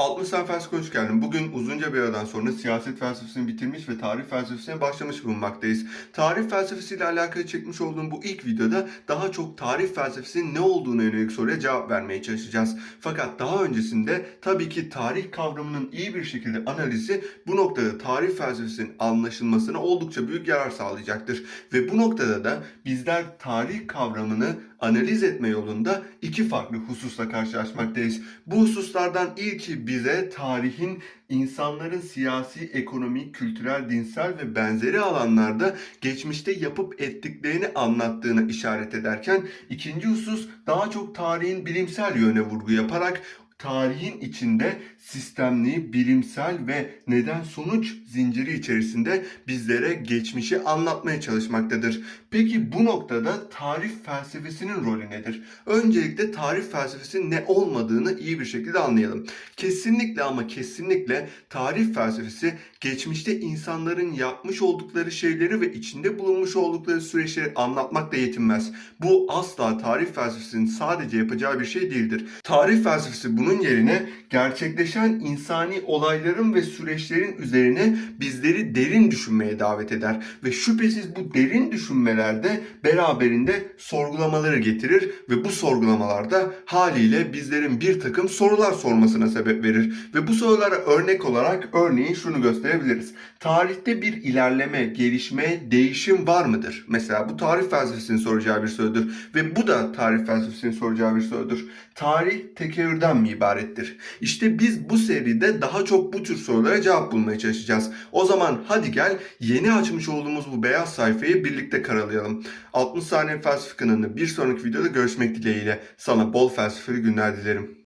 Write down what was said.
60 Sen Felsefe'ye hoş geldin. Bugün uzunca bir aradan sonra siyaset felsefesini bitirmiş ve tarih felsefesine başlamış bulunmaktayız. Tarih felsefesiyle alakalı çekmiş olduğum bu ilk videoda daha çok tarih felsefesinin ne olduğuna yönelik soruya cevap vermeye çalışacağız. Fakat daha öncesinde tabii ki tarih kavramının iyi bir şekilde analizi bu noktada tarih felsefesinin anlaşılmasına oldukça büyük yarar sağlayacaktır. Ve bu noktada da bizler tarih kavramını analiz etme yolunda iki farklı hususla karşılaşmaktayız. Bu hususlardan ilki bize tarihin insanların siyasi, ekonomik, kültürel, dinsel ve benzeri alanlarda geçmişte yapıp ettiklerini anlattığını işaret ederken ikinci husus daha çok tarihin bilimsel yöne vurgu yaparak tarihin içinde sistemli, bilimsel ve neden sonuç zinciri içerisinde bizlere geçmişi anlatmaya çalışmaktadır. Peki bu noktada tarih felsefesinin rolü nedir? Öncelikle tarih felsefesinin ne olmadığını iyi bir şekilde anlayalım. Kesinlikle ama kesinlikle tarih felsefesi geçmişte insanların yapmış oldukları şeyleri ve içinde bulunmuş oldukları süreçleri anlatmakla yetinmez. Bu asla tarih felsefesinin sadece yapacağı bir şey değildir. Tarih felsefesi bunun yerine gerçekleşen insani olayların ve süreçlerin üzerine bizleri derin düşünmeye davet eder ve şüphesiz bu derin düşünmelerde beraberinde sorgulamaları getirir ve bu sorgulamalarda haliyle bizlerin bir takım sorular sormasına sebep verir ve bu sorulara örnek olarak örneğin şunu gösterebiliriz. Tarihte bir ilerleme, gelişme, değişim var mıdır? Mesela bu tarih felsefesinin soracağı bir sorudur ve bu da tarih felsefesinin soracağı bir sorudur. Tarih tekerrürden mi ibarettir? İşte biz bu seride daha çok bu tür sorulara cevap bulmaya çalışacağız. O zaman hadi gel yeni açmış olduğumuz bu beyaz sayfayı birlikte karalayalım. 60 saniye felsefe kanalında bir sonraki videoda görüşmek dileğiyle. Sana bol felsefeli günler dilerim.